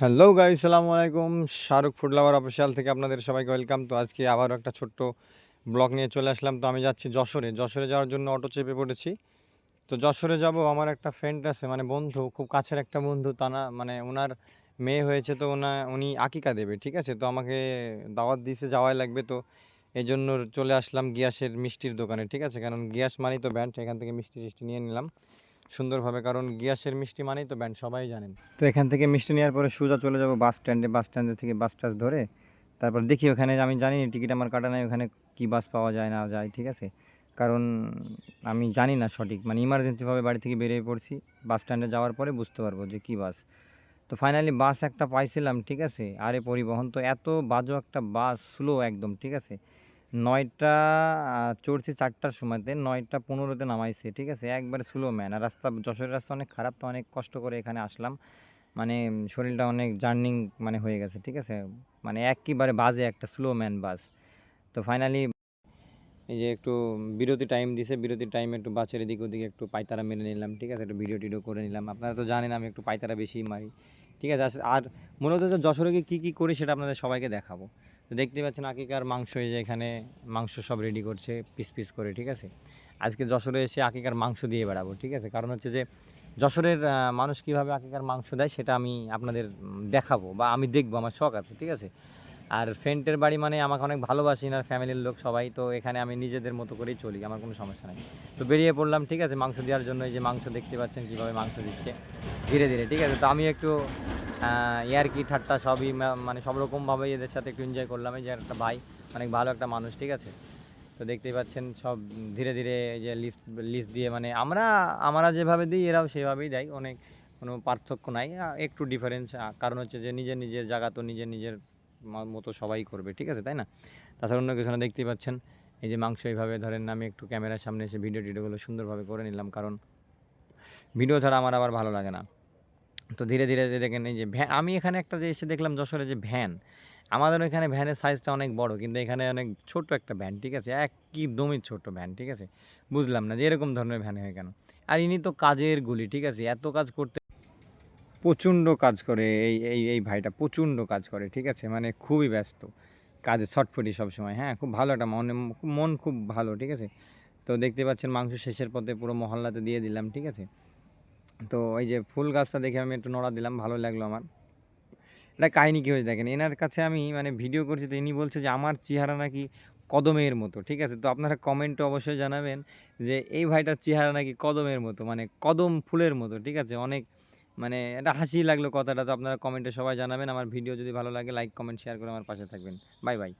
Hello guy সালামু আলাইকুম Shahrukh food lover official থেকে আপনাদের সবাইকে ওয়েলকাম তো আজকে আবারও একটা ছোট্ট ব্লগ নিয়ে চলে আসলাম। তো আমি যাচ্ছি যশোরে। যশোরে যাওয়ার জন্য অটো চেপে পড়েছি। তো যশোরে যাব, আমার একটা ফ্রেন্ড আছে মানে বন্ধু, খুব কাছের একটা বন্ধু। তা না মানে ওনার মেয়ে হয়েছে, তো ওনা উনি আকিকা দেবে, ঠিক আছে? তো আমাকে দাওয়াত দিয়েছে যাওয়াই লাগবে। তো এই জন্য চলে আসলাম গিয়াসের মিষ্টির দোকানে, ঠিক আছে? কারণ গিয়াস মানেই তো ব্যান্ড এখান থেকে মিষ্টি টিষ্টি নিয়ে নিলাম। সুন্দরভাবে, কারণ গিয়াসের মিষ্টি মানেই তো ব্যান্ড, সবাই জানেন। তো এখান থেকে মিষ্টি নেওয়ার পরে সোজা চলে যাব বাস স্ট্যান্ডে বাস স্ট্যান্ডে থেকে বাস টাস ধরে তারপর দেখি ওখানে, আমি জানি টিকিট আমার কাটা নাই, ওখানে কী বাস পাওয়া যায় না যায়, ঠিক আছে? কারণ আমি জানি না সঠিক মানে ইমার্জেন্সিভাবে বাড়ি থেকে বেরিয়ে পড়ছি, বাস স্ট্যান্ডে যাওয়ার পরে বুঝতে পারব যে কী বাস। তো ফাইনালি বাস একটা পাইছিলাম, ঠিক আছে? আরে পরিবহন, তো এত বাজো একটা বাস স্লো একদম, ঠিক আছে? নয়টা চড়ছি চারটার সময়তে, নয়টা পনেরোতে নামাইছে, ঠিক আছে? একবারে স্লো ম্যান আর রাস্তা, যশোরের রাস্তা অনেক খারাপ, তো অনেক কষ্ট করে এখানে আসলাম। মানে শরীরটা অনেক জার্নিং মানে হয়ে গেছে, ঠিক আছে? মানে একেবারে বাজে একটা স্লো ম্যান বাস। তো ফাইনালি এই যে একটু বিরতি টাইম দিছে বিরতি টাইমে একটু বাসের এদিক ওদিকে একটু পায়তারা মেরে নিলাম, ঠিক আছে? একটু ভিডিও টিডিও করে নিলাম। আপনারা তো জানেন আমি একটু পায়তারা বেশি মারি, ঠিক আছে? আর মূলত যশোরে কী কী করি সেটা আপনাদের সবাইকে দেখাবো। দেখতে পাচ্ছেন আকিকার মাংস এই যে এখানে মাংস সব রেডি করছে পিস পিস করে, ঠিক আছে? আজকে যশোরে এসে আকিকার মাংস দিয়ে বেড়াবো, ঠিক আছে? কারণ হচ্ছে যে যশোরের মানুষ কীভাবে আকিকার মাংস দেয় সেটা আমি আপনাদের দেখাবো বা আমি দেখব, আমার শখ আছে, ঠিক আছে? আর ফ্রেন্ডের বাড়ি মানে আমাকে অনেক ভালোবাসি না ফ্যামিলির লোক সবাই, তো এখানে আমি নিজেদের মতো করেই চলি, আমার কোনো সমস্যা নাই। তো বেরিয়ে পড়লাম, ঠিক আছে? মাংস দেওয়ার জন্য এই যে মাংস দেখতে পাচ্ছেন কীভাবে মাংস দিচ্ছে, ধীরে ধীরে, ঠিক আছে? তো আমি একটু ইয়ারকি ঠাট্টা সবই মানে সব রকমভাবেই এদের সাথে একটু এনজয় করলাম। এই যে একটা ভাই, অনেক ভালো একটা মানুষ, ঠিক আছে? তো দেখতেই পাচ্ছেন সব ধীরে ধীরে যে লিস্ট লিস্ট দিয়ে মানে আমরা আমরা যেভাবে দিই, এরাও সেভাবেই দেয়। অনেক কোনো পার্থক্য নাই। একটু ডিফারেন্স কারণ হচ্ছে যে নিজের নিজের জায়গা তো নিজের নিজের মতো সবাই করবে, ঠিক আছে, তাই না? তাছাড়া অন্য কিছু না, দেখতেই পাচ্ছেন এই যে মাংস এইভাবে ধরেন আমি একটু ক্যামেরার সামনে এসে ভিডিও টিডিওগুলো সুন্দরভাবে করে নিলাম, কারণ ভিডিও ছাড়া আমার আবার ভালো লাগে না। তো ধীরে ধীরে যে দেখেন এই যে ভ্যান আমি এখানে একটা যে এসে দেখলাম যশোরে যে ভ্যান, আমাদের এখানে ভ্যানের সাইজটা অনেক বড়, কিন্তু এখানে অনেক ছোট একটা ভ্যান, ঠিক আছে? একদমই ছোট ভ্যান, ঠিক আছে? বুঝলাম না যে এরকম ধরনের ভ্যান হয়ে কেন? আর ইনি তো কাজের গুলি, ঠিক আছে? এত কাজ করতে প্রচণ্ড কাজ করে এই এই এই ভাইটা, প্রচণ্ড কাজ করে, ঠিক আছে? মানে খুবই ব্যস্ত, কাজে ছটফটি সবসময় হ্যাঁ? খুব ভালো একটা মনে, মন খুব ভালো, ঠিক আছে? তো দেখতে পাচ্ছেন মাংস শেষের পথে পুরো মহল্লাতে দিয়ে দিলাম, ঠিক আছে? তো ওই যে ফুল গাছটা দেখে আমি একটু নড়া দিলাম, ভালো লাগল আমার। এটা কাহিনি কী হয়েছে দেখেন, এনার কাছে আমি মানে ভিডিও করছি তো ইনি বলছে যে আমার চেহারা নাকি কদমের মতো, ঠিক আছে? তো আপনারা কমেন্টে অবশ্যই জানাবেন যে এই ভাইটার চেহারা নাকি কদমের মতো মানে কদম ফুলের মতো, ঠিক আছে? অনেক মানে এটা হাসি লাগল কথাটা, তো আপনারা কমেন্টে সবাই জানাবেন। আমার ভিডিও যদি ভালো লাগে লাইক কমেন্ট শেয়ার করে আমার পাশে থাকবেন। Bye bye